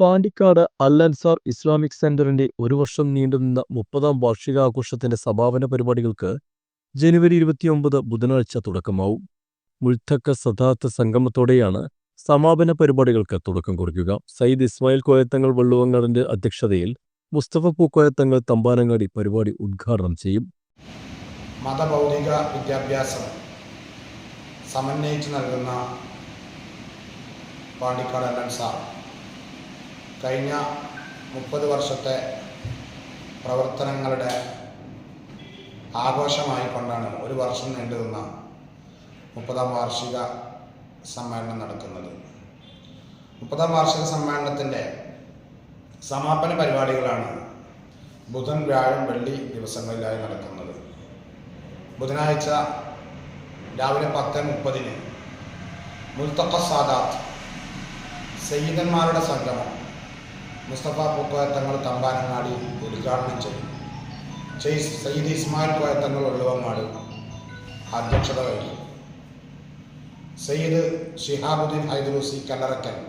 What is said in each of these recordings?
Pandikkad Al Ansar Islamic സെന്ററിന്റെ ഒരു വർഷം നീണ്ടുനിന്ന മുപ്പതാം വാർഷികാഘോഷത്തിന്റെ സമാപന പരിപാടികൾക്ക് ജനുവരി ഇരുപത്തിയൊമ്പത് ബുധനാഴ്ച തുടക്കമാവും. മുൾത്തക്ക സദാത്ത് സംഗമത്തോടെയാണ് സമാപന പരിപാടികൾക്ക് തുടക്കം കുറിക്കുക. സയ്യിദ് ഇസ്മായിൽ കോയത്തങ്ങൾ വള്ളുവങ്ങാടിന്റെ അധ്യക്ഷതയിൽ മുസ്തഫ പൂക്കോയത്തങ്ങൾ തമ്പാനങ്ങാടി പരിപാടി ഉദ്ഘാടനം ചെയ്യും. മതഭൗതിക വിദ്യാഭ്യാസം സമന്വയിച്ച് നൽകുന്ന പാണ്ടിക്കാട് അല്ലൻ സാർ കഴിഞ്ഞ മുപ്പത് വർഷത്തെ പ്രവർത്തനങ്ങളുടെ ആഘോഷമായി കൊണ്ടാണ് ഒരു വർഷം നീണ്ടു നിന്ന മുപ്പതാം വാർഷിക സമ്മേളനം നടക്കുന്നത്. മുപ്പതാം വാർഷിക സമ്മേളനത്തിന്റെ സമാപന പരിപാടികളാണ് ബുധൻ വ്യാഴം വെള്ളി ദിവസങ്ങളിലായി നടക്കുന്നത്. ബുധനാഴ്ച രാവിലെ പത്ത് മുപ്പതിന് മുൽത്തഖ സാദാത്ത് സയ്യിദന്മാരുടെ സംഗമം മുസ്തഫ പൂക്കോയത്തങ്ങൾ തമ്പാനങ്ങാടി ഉദ്ഘാടനം ചെയ്തു ചെയ്- സയ്യിദ് ഇസ്മായിൽ കോയത്തങ്ങൾ ഉള്ളുവങ്ങാട് അധ്യക്ഷത വഹിക്കും. സയ്യിദ് ഷിഹാബുദ്ദീൻ ഹൈദറൂസി കല്ലറക്കൽ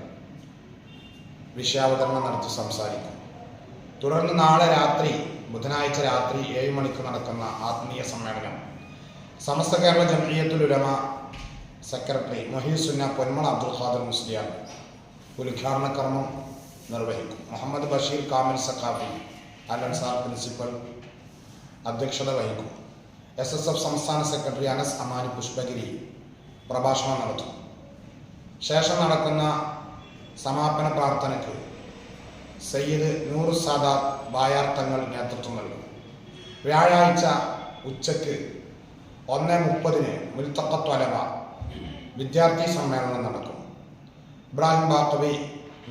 വിഷയാവതരണം നടത്തി സംസാരിക്കും. തുടർന്ന് നാളെ രാത്രി ബുധനാഴ്ച രാത്രി ഏഴ് മണിക്ക് നടക്കുന്ന ആത്മീയ സമ്മേളനം. സമസ്ത കേരള ജംഇയ്യത്തുൽ ഉലമ സെക്രട്ടറി മൊഹീസുന്ന പൊന്മള അബ്ദുൽ ഖാദർ മുസ്ലിയാർ ഉദ്ഘാടന കർമ്മം നിർവഹിക്കും. മുഹമ്മദ് ബഷീർ കാമിൽ സഖാഫി അൽ അൻസാർ പ്രിൻസിപ്പൽ അധ്യക്ഷത വഹിക്കും. എസ് എസ് എഫ് സംസ്ഥാന സെക്രട്ടറി അനസ് അമാനി പുഷ്പഗിരി പ്രഭാഷണം നടത്തും. ശേഷം നടക്കുന്ന സമാപന പ്രാർത്ഥനയ്ക്ക് സയ്യിദ് നൂർ സാദാത്ത് ബായാർത്ഥങ്ങൾ നേതൃത്വം നൽകും. വ്യാഴാഴ്ച ഉച്ചയ്ക്ക് ഒന്ന് മുപ്പതിന് മുൽത്തക്കത്വലവ വിദ്യാർത്ഥി സമ്മേളനം നടക്കും. ഇബ്രാഹിം ബാക്കവി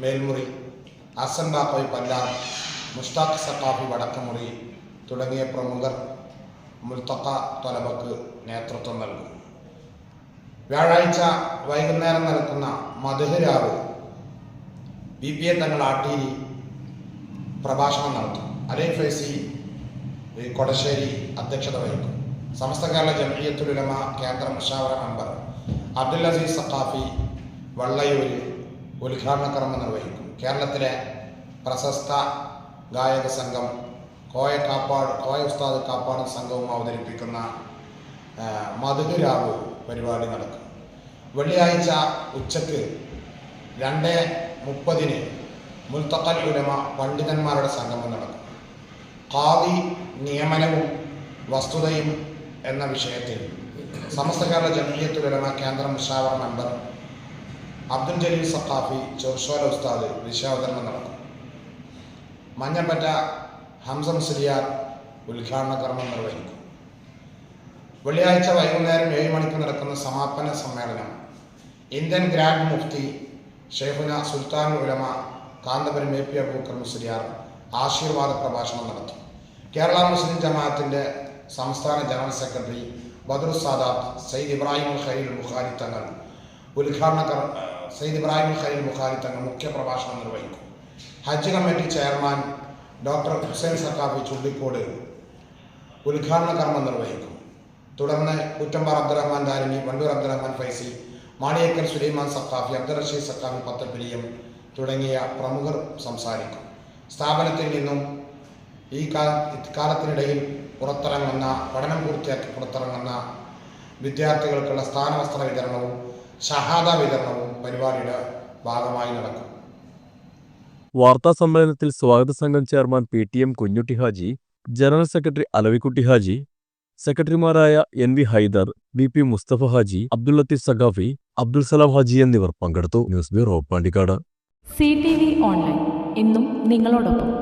മേൽമുറി ഹസൻ ബാക്കവി പല്ലാർ മുഷ്താഖ് സഖാഫി വടക്കമുറി തുടങ്ങിയ പ്രമുഖർ മുൽത്തക്ക തൊലബക്ക് നേതൃത്വം നൽകും. വ്യാഴാഴ്ച വൈകുന്നേരം നടക്കുന്ന മധുഹരാവ് ബി പി എ തങ്ങൾ ആട്ടീരി പ്രഭാഷണം നടത്തും. അലൈ ഫൈസി കൊടശ്ശേരി അധ്യക്ഷത വഹിക്കും. സമസ്ത കേരള ജംഇയ്യത്തുൽ ഉലമ കേന്ദ്ര മുഷാവറ മെമ്പർ അബ്ദുൽ അസീസ് സഖാഫി വള്ളയൂരിൽ ഉദ്ഘാടന കർമ്മം നിർവഹിക്കും. കേരളത്തിലെ പ്രശസ്ത ഗായക സംഘം കോയ കാപ്പാട് കോയ ഉസ്താദ് കാപ്പാട് സംഘവും അവതരിപ്പിക്കുന്ന മധുരാവ് പരിപാടി നടക്കും. വെള്ളിയാഴ്ച ഉച്ചയ്ക്ക് രണ്ട് മുപ്പതിന് മുൽത്തക്കൽ ഉലമ പണ്ഡിതന്മാരുടെ സംഗമം നടക്കും. കാവി നിയമനവും വസ്തുതയും എന്ന വിഷയത്തിൽ സമസ്ത കേരള ജമീയത്തുൽ ഉലമ കേന്ദ്ര മുഷാവർ മെമ്പർ അബ്ദുൽ ജലീൽ സഖാഫി ചെറുഷോല ഉസ്താദ് വിശ്വാവതരണം നടക്കും. മഞ്ഞപ്പറ്റ ഹംസം സിരിയാർ ഉദ്ഘാടന കർമ്മം നിർവഹിക്കും. വെള്ളിയാഴ്ച വൈകുന്നേരം ഏഴ് മണിക്ക് നടക്കുന്ന സമാപന സമ്മേളനം Indian grand Mufti Shaikhuna Sulthan Ulama Kanthapuram A P Aboobacker Musliyar ആശീർവാദ പ്രഭാഷണം നടത്തും. കേരള മുസ്ലിം ജമാഅത്തിന്റെ സംസ്ഥാന general secretary Badr Sadath Sayyid Ibrahim Khail Bukhari Thangal ഉദ്ഘാടന സയ്യിദ് ഇബ്രാഹിം ഖലീൽ ബുഖാരി തങ്ങൾ മുഖ്യ പ്രഭാഷണം നിർവഹിക്കും. Hajj committee chairman doctor Hussain Saqafi Chullikode ഉദ്ഘാടന കർമ്മം നിർവഹിക്കും. തുടർന്ന് കുറ്റമ്പാർ അബ്ദുറഹ്മാൻ ദാരിമി വണ്ടൂർ അബ്ദുറഹ്മാൻ ഫൈസി മാണിയക്കൽ സുലൈമാൻ സക്കാഫി അബ്ദുൾ റഷീദ് സക്കാഫി പത്തപ്പിരിയം തുടങ്ങിയ പ്രമുഖർ സംസാരിക്കും. സ്ഥാപനത്തിൽ നിന്നും ഈ കാലത്തിനിടയിൽ പുറത്തിറങ്ങുന്ന പഠനം പൂർത്തിയാക്കി പുറത്തിറങ്ങുന്ന വിദ്യാർത്ഥികൾക്കുള്ള സ്ഥാനവസ്ത്ര വിതരണവും ഷഹാദ വിതരണവും പരിപാടിയുടെ ഭാഗമായി നടക്കും. വാർത്താ സമ്മേളനത്തിൽ സ്വാഗത സംഘം chairman P T M Kunhutty Haji general secretary Alavikutty Haji സെക്രട്ടറിമാരായ N V Haidar B P Musthafa Haji Abdul Latheef Saqafi Abdul Salam Haji എന്നിവർ പങ്കെടുത്തു. News bureau Pandikkad. C T V online. ഇന്നും നിങ്ങളോടൊപ്പം.